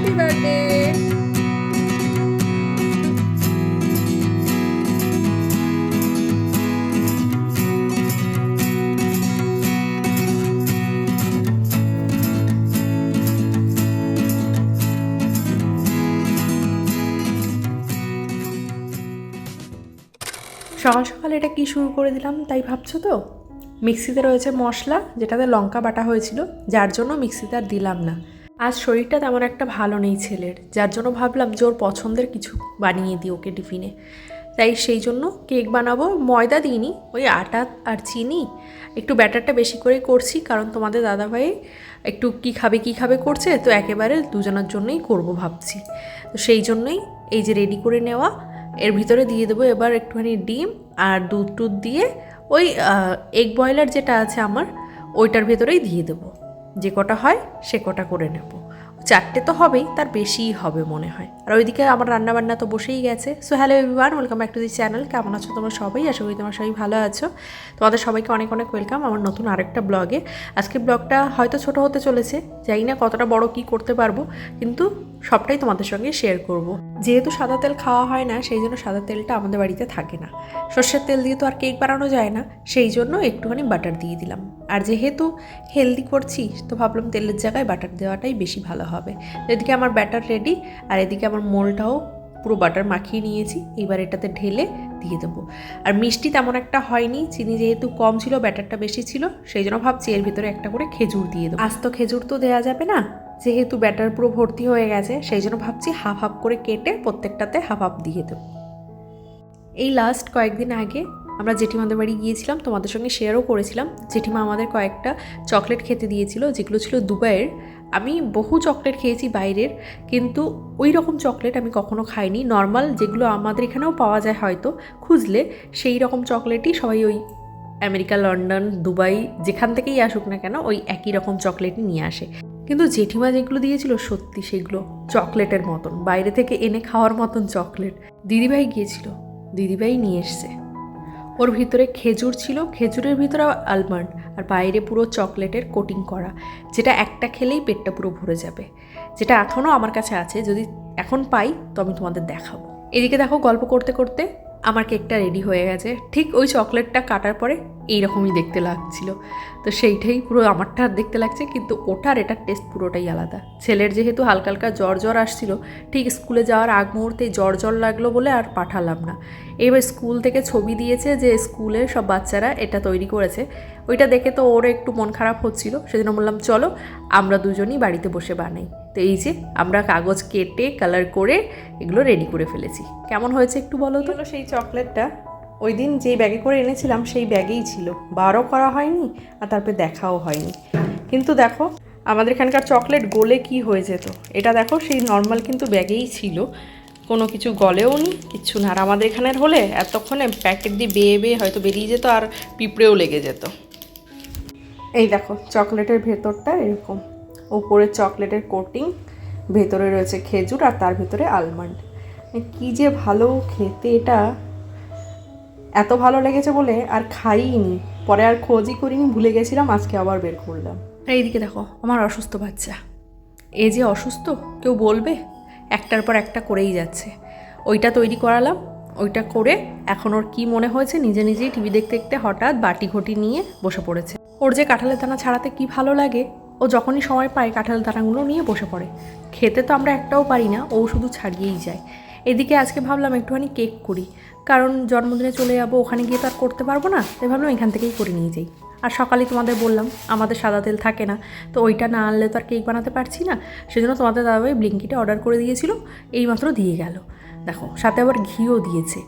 Happy birthday সকাল সকাল এটা কি শুরু করে দিলাম, তাই ভাবছ তো? মিক্সিতে রয়েছে মশলা, যেটাতে লঙ্কা বাটা হয়েছিল, যার জন্য মিক্সিতে আর দিলাম না। আজ শরীরটা তেমন একটা ভালো নেই ছেলের, যার জন্য ভাবলাম যে ওর পছন্দের কিছু বানিয়ে দিই ওকে টিফিনে। তাই সেই জন্য কেক বানাবো, ময়দা দিইনি, ওই আটা আর চিনি, একটু ব্যাটারটা বেশি করে করছি, কারণ তোমাদের দাদাভাই একটু কি খাবে কি খাবে করছে, তো একেবারে দুজনের জন্যই করব ভাবছি। তো সেই জন্যই এই যে রেডি করে নেওয়া, এর ভিতরে দিয়ে দেবো এবার একটুখানি ডিম আর দুধ টুধ দিয়ে ওই এগ বয়লার যেটা আছে আমার, ওইটার ভেতরেই দিয়ে দেবো। যে কটা হয় সে কটা করে নেব। চারটে তো হবেই, তার বেশিই হবে মনে হয়। আর ওইদিকে আমার রান্নাবান্না তো বসেই গেছে। So hello everyone welcome back to the channel কেমন আছো তোমরা সবাই? আশা করি তোমরা সবাই ভালো আছো। তোমাদের সবাইকে অনেক অনেক ওয়েলকাম আমার নতুন আরেকটা ব্লগে আজকে ব্লগটা হয়তো ছোট হতে চলেছে, জানি না কতটা বড় কি করতে পারব, কিন্তু সবটাই তোমাদের সঙ্গে শেয়ার করব। যেহেতু সাদা তেল খাওয়া হয় না, সেই জন্য সাদা তেলটা আমাদের বাড়িতে থাকে না। সর্ষের তেল দিয়ে তো আর কেক বানানো যায় না, সেই জন্য একটুখানি বাটার দিয়ে দিলাম। আর যেহেতু হেলদি করছি, তো ভাবলাম তেলের জায়গায় বাটার দেওয়াটাই বেশি ভালো হবে। এদিকে আমার ব্যাটার রেডি আর এদিকে আমার মোলটাও পুরো বাটার মাখিয়ে নিয়েছি। এবার এটাতে ঢেলে দিয়ে দেবো। আর মিষ্টি তেমন একটা হয়নি, চিনি যেহেতু কম ছিল ব্যাটারটা বেশি ছিল, সেই জন্য ভাবছি এর ভিতরে একটা করে খেজুর দিয়ে দেবো। আজ তো খেজুর তো দেওয়া যাবে না, যেহেতু ব্যাটার পুরো ভর্তি হয়ে গেছে, সেই জন্য ভাবছি হাফ হাফ করে কেটে প্রত্যেকটাতে হাফ হাফ দিয়ে দেবো। এই লাস্ট কয়েকদিন আগে আমরা জেঠিমাদের বাড়ি গিয়েছিলাম, তোমাদের সঙ্গে শেয়ারও করেছিলাম। জেঠিমা আমাদের কয়েকটা চকলেট খেতে দিয়েছিল, যেগুলো ছিল দুবাইয়ের। আমি বহু চকলেট খেয়েছি বাইরের, কিন্তু ওই রকম চকলেট আমি কখনো খাইনি। নর্মাল যেগুলো আমাদের এখানেও পাওয়া যায় হয়তো, খুঁজলে সেই রকম চকলেটই সবাই ওই আমেরিকা, লন্ডন, দুবাই যেখান থেকেই আসুক না কেন, ওই একই রকম চকলেটই নিয়ে আসে। কিন্তু জেঠিমা যেগুলো দিয়েছিল, সত্যি সেগুলো চকলেটের মতন। বাইরে থেকে এনে খাওয়ার মতন চকলেট দিদিভাই গিয়েছিল, দিদিভাই নিয়ে এসছে। ওর ভিতরে খেজুর ছিল, খেজুরের ভিতরে আলমন্ড আর বাইরে পুরো চকলেটের কোটিং করা, যেটা একটা খেলেই পেটটা পুরো ভরে যাবে। যেটা এখনও আমার কাছে আছে, যদি এখন পাই, তো আমি তোমাদের দেখাবো। এদিকে দেখো গল্প করতে করতে আমার কেকটা রেডি হয়ে গেছে। ঠিক ওই চকলেটটা কাটার পরে এইরকমই দেখতে লাগছিল। তো সেইটাই পুরো আমারটা দেখতে লাগছে, কিন্তু ওটার এটার টেস্ট পুরোটাই আলাদা। ছেলের যেহেতু হালকা হালকা জ্বর জ্বর আসছিল, ঠিক স্কুলে যাওয়ার আগ মুহূর্তে জ্বর জ্বর লাগল বলে আর পাঠালাম না। এবার স্কুল থেকে ছবি দিয়েছে যে স্কুলে সব বাচ্চারা এটা তৈরি করেছে। ওইটা দেখে তো ওর একটু মন খারাপ হচ্ছিল। সেজন্য বললাম, চলো, আমরা দুজনই বাড়িতে বসে বানাই। তো এই যে, আমরা কাগজ কেটে কালার করে এগুলো রেডি করে ফেলেছি। কেমন হয়েছে একটু বলো তো? সেই চকলেটটা। ওই দিন যেই ব্যাগে করে এনেছিলাম, সেই ব্যাগেই ছিল। বারও করা হয়নি আর তারপরে দেখাও হয়নি। কিন্তু দেখো, আমাদের এখানকার চকলেট গলে কি হয়ে যেত? এটা দেখো, সেই নর্মাল কিন্তু ব্যাগেই ছিল। কোনো কিছু গলেও নি, কিচ্ছু না। আর আমাদের এখানের হলে এতক্ষণে প্যাকেট দিয়ে বেয়ে বেয়ে হয়তো বেরিয়ে যেত আর পিঁপড়েও লেগে যেত। এই দেখো, চকলেটের ভেতরটা এরকম। উপরে চকলেটের কোটিং ভেতরে রয়েছে খেজুর আর তার ভেতরে আলমন্ড কি যে ভালো খেতে এটা। এত ভালো লেগেছে বলে আর খাইনি। পরে আর খোঁজই করিনি, ভুলে গেছিলাম, আজকে আবার বের করলাম। এইদিকে দেখো, আমার অসুস্থ বাচ্চা। এ যে অসুস্থ, কেউ বলবে? একটার পর একটা করেই যাচ্ছে। ওইটা তৈরি করালাম, ওইটা করে এখন ওর কি মনে হয়েছে নিজে নিজেই টিভি দেখতে দেখতে হঠাৎ বাটি ঘটি নিয়ে বসে পড়েছে। ওর যে কাঁঠালের দানা ছাড়াতে কি ভালো লাগে, ও যখনই সময় পায় কাঁঠালের দানাগুলো নিয়ে বসে পড়ে। খেতে তো আমরা একটাও পারি না, ও শুধু ছাড়িয়েই যায়। এদিকে আজকে ভাবলাম একটুখানি কেক করি, কারণ জন্মদিনে চলে যাব, ওখানে গিয়ে তো আর করতে পারব না, তাই ভাবলাম এখান থেকেই করে নিয়ে যাই। আর সকালে তোমাদের বললাম, আমাদের সাদা তেল থাকে না, তো ওইটা না আনলে তো আর কেক বানাতে পারছি না, সেজন্য তোমাদের দাদাভাই ব্লিঙ্কিটা অর্ডার করে দিয়েছিল, এইমাত্র দিয়ে গেল। দেখো, সাথে আবার ঘিও দিয়েছে।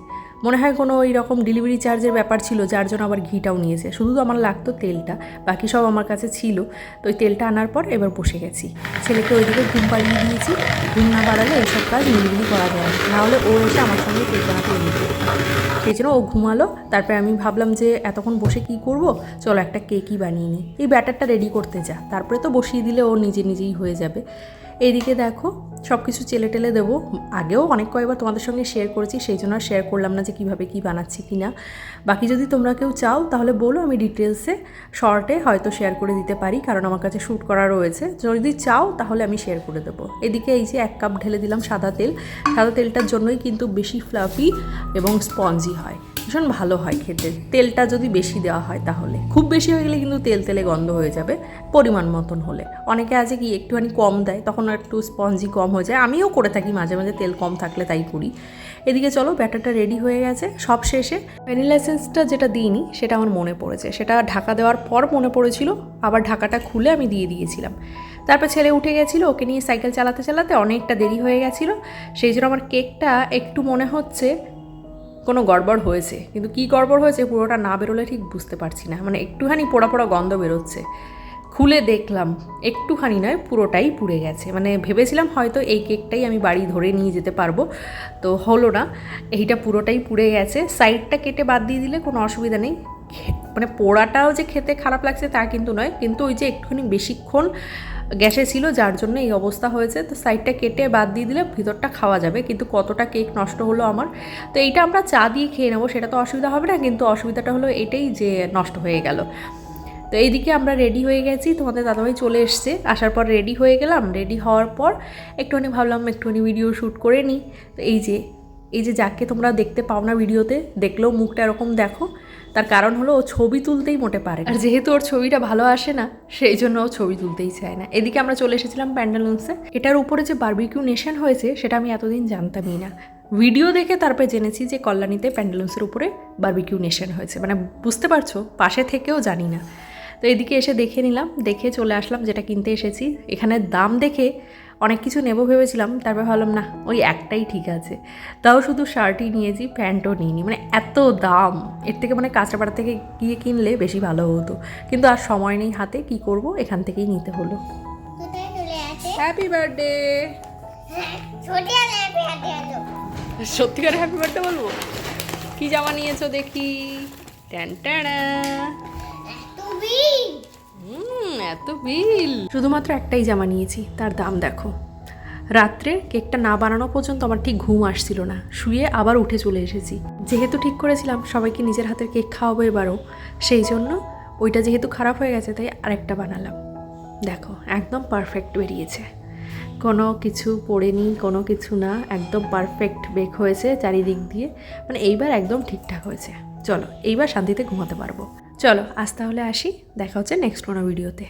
মনে হয় কোনো ওই রকম ডেলিভারি চার্জের ব্যাপার ছিল, যার জন্য আবার ঘিটাও নিয়েছে। শুধু তো আমার লাগতো তেলটা, বাকি সব আমার কাছে ছিল। তো ওই তেলটা আনার পর এবার বসে গেছি। ছেলেকে ওইদিকে ঘুম পাড়িয়ে দিয়েছি। ঘুম না বাড়ালে এইসব কাজ মিলিমিলি করা যায় না। নাহলে ও এসে আমার সঙ্গে কেক বানাতে এনে সেই জন্য ও ঘুমালো। তারপরে আমি ভাবলাম যে এতক্ষণ বসে কি করব? চলো একটা কেকই বানিয়ে নিই। এই ব্যাটারটা রেডি করতে যা। তারপরে তো বসিয়ে দিলে ও নিজে নিজেই হয়ে যাবে। এইদিকে দেখো সব কিছু চেলে টেলে দেবো। আগেও অনেক কয়েকবার তোমাদের সঙ্গে শেয়ার করেছি, সেই জন্য আর শেয়ার করলাম না যে কীভাবে কী বানাচ্ছি কি না বাকি যদি তোমরা কেউ চাও, তাহলে বলো আমি ডিটেলসে শর্টে হয়তো শেয়ার করে দিতে পারি, কারণ আমার কাছে শ্যুট করা রয়েছে। যদি চাও, তাহলে আমি শেয়ার করে দেবো। এদিকে এই যে এক কাপ ঢেলে দিলাম সাদা তেল। সাদা তেলটার জন্যই কিন্তু বেশি ফ্লাফি এবং স্পঞ্জি হয়। ভীষণ ভালো হয় খেতে। তেলটা যদি বেশি দেওয়া হয় তাহলে। খুব বেশি হয়ে গেলে কিন্তু তেল তেলে গন্ধ হয়ে যাবে পরিমাণ মতন হলে। অনেকে আছে কি একটুখানি কম দেয়, তখন একটু স্পঞ্জি কম হয়ে যায়। আমিও করে থাকি, মাঝে মাঝে তেল কম থাকলে তাই করি। এদিকে চলো, ব্যাটারটা রেডি হয়ে গেছে, সব শেষে। ভ্যানিলা এসেন্সটা যেটা দিইনি, সেটা আমার মনে পড়েছে। সেটা ঢাকা দেওয়ার পর মনে পড়েছিল, আবার ঢাকাটা খুলে আমি দিয়ে দিয়েছিলাম। তারপর ছেলে উঠে গেছিল, ওকে নিয়ে সাইকেল চালাতে চালাতে অনেকটা দেরি হয়ে গেছিল। সেই জন্য আমার কেকটা একটু মনে হচ্ছে কোনো গড়বড় হয়েছে। কিন্তু কি গড়বড় হয়েছে পুরোটা না বেরোলে ঠিক বুঝতে পারছি না। মানে একটুখানি পোড়া পোড়া গন্ধ বেরোচ্ছে। খুলে দেখলাম, একটুখানি নয়, পুরোটাই পুড়ে গেছে। মানে ভেবেছিলাম হয়তো এই কেকটাই আমি বাড়ি ধরে নিয়ে যেতে পারব। তো হলো না, এইটা পুরোটাই পুড়ে গেছে। সাইডটা কেটে বাদ দিয়ে দিলে কোনো অসুবিধা নেই। মানে পোড়াটাও যে খেতে খারাপ লাগছে তা কিন্তু নয়। কিন্তু ওই যে একটুখানি বেশিক্ষণ গ্যাসে ছিল, যার জন্য এই অবস্থা হয়েছে। তো সাইডটা কেটে বাদ দিয়ে দিলে ভিতরটা খাওয়া যাবে, কিন্তু কতটা কেক নষ্ট হলো আমার, তো এইটা আমরা চা দিয়ে খেয়ে নেব, সেটা তো অসুবিধা হবে না, কিন্তু অসুবিধাটা হলো এটাই যে নষ্ট হয়ে গেল। তো এইদিকে আমরা রেডি হয়ে গেছি, তোমাদের দাদাভাই চলে এসছে, আসার পর রেডি হয়ে গেলাম রেডি হওয়ার পর একটুখানি ভাবলাম একটুখানি ভিডিও শ্যুট করে নিই। তো এই যে এই যে যাকে তোমরা দেখতে পাও না ভিডিওতে, দেখলেও মুখটা এরকম দেখো। তার কারণ হলো ও ছবি তুলতেই মোটে পারে। আর যেহেতু ওর ছবিটা ভালো আসে না, সেই জন্য ও ছবি তুলতেই চায় না। এদিকে আমরা চলে এসেছিলাম প্যান্ডালুন্সে এটার উপরে যে বার্বিকিউ নেশন হয়েছে, সেটা আমি এতদিন জানতামই না। ভিডিও দেখে তারপরে জেনেছি যে কল্যাণীতে প্যান্ডালুন্সের উপরে বার্বিকিউ নেশন হয়েছে। মানে বুঝতে পারছ, পাশে থেকেও জানি না। তো এদিকে এসে দেখে নিলাম, দেখে চলে আসলাম যেটা কিনতে এসেছি। এখানে দাম দেখে অনেক কিছু নেব ভেবেছিলাম তারপর ভাবলাম না ওই একটাই ঠিক আছে। তাও শুধু শার্টই নিয়েছি প্যান্টও নিইনি মানে এত দাম। এর থেকে মানে কাঁচরাপাড়া থেকে গিয়ে কিনলে বেশি ভালো হতো। কিন্তু আর সময় নেই হাতে কি করব? এখান থেকেই নিতে হলো। হ্যাপি বার্থডে সত্যিকার হ্যাপি বার্থডে বলব? কি জামা নিয়েছো দেখি? ট্যান ট্যানা তুমি? এত বিল? শুধুমাত্র একটাই জামা নিয়েছি, তার দাম দেখো। রাত্রে কেকটা না বানানো পর্যন্ত আমার ঠিক ঘুম আসছিল না, শুয়ে আবার উঠে চলে এসেছি। যেহেতু ঠিক করেছিলাম, সবাইকে নিজের হাতের কেক খাওয়াবো এবারও, সেই জন্য ওইটা যেহেতু খারাপ হয়ে গেছে, তাই আরেকটা বানালাম। দেখো, একদম পারফেক্ট বেরিয়েছে। কোনো কিছু পড়েনি, কোনো কিছু না, একদম পারফেক্ট বেক হয়েছে চারিদিক দিয়ে মানে এইবার একদম ঠিকঠাক হয়েছে। চলো, এইবার শান্তিতে ঘুমাতে পারব। চলো, আজ তাহলে আসি, দেখা হচ্ছে নেক্সট কোনো ভিডিওতে